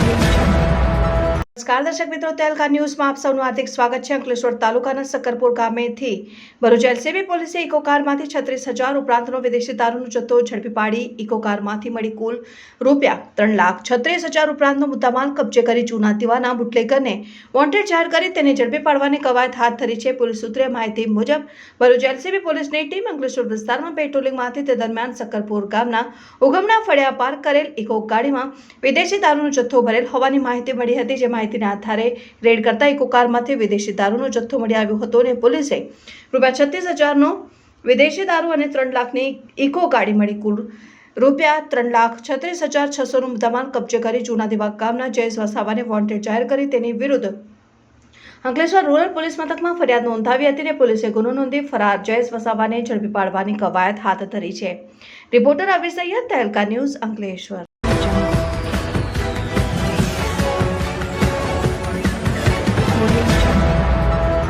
Thank you. નમસ્કાર, દર્શક મિત્રો. તેલકા ન્યૂઝમાં આપ સૌનું હાર્દિક સ્વાગત છે. અંકલેશ્વર તાલુકાના સક્કરપુર ગામેથી ભરૂચ એલસીબી પોલીસે ઇકો કારમાંથી છત્રીસ હજાર ઉપરાંતનો વિદેશી દારૂનો જથ્થો ઝડપી પાડી ઇકો કારમાંથી મળી કુલ રૂપિયા ત્રણ લાખ છત્રીસ હજાર ઉપરાંતનો મુદ્દામાલ કબજે કરી જૂના દીવાના બુટલેગરને વોન્ટેડ જાહેર કરી તેને ઝડપી પાડવાની કવાયત હાથ ધરી છે પોલીસ સૂત્રે માહિતી મુજબ ભરૂચ એલસીબી પોલીસની ટીમ અંકલેશ્વર વિસ્તારમાં પેટ્રોલિંગમાંથી તે દરમિયાન સક્કરપુર ગામના ઉગમના ફળિયા પાર કરેલ ઇકો ગાડીમાં વિદેશી દારૂનો જથ્થો ભરેલ હોવાની માહિતી મળી હતી. જે માહિતીના આધારે રેડ કરતા ઇકો કારમાંથી વિદેશી દારૂનો જથ્થો મળી આવ્યો હતો અને પોલીસે રૂપિયા છત્રીસ હજારનો વિદેશી દારૂ અને ત્રણ લાખની ઇકો ગાડી મળી કુલ રૂપિયા ત્રણ લાખ છત્રીસ હજાર છસોનું મુદ્દામાલ કબજે કરી જૂના દિવાગ ગામના જયેશ વસાવાને વોન્ટેડ જાહેર કરી તેની વિરુદ્ધ અંકલેશ્વર રૂરલ પોલીસ મથકમાં ફરિયાદ નોંધાવી હતી અને પોલીસે ગુનો નોંધી ફરાર જયેશ વસાવાને ઝડપી પાડવાની કવાયત હાથ ધરી છે. Reporter Abhishek Tehelka news Ankleshwar.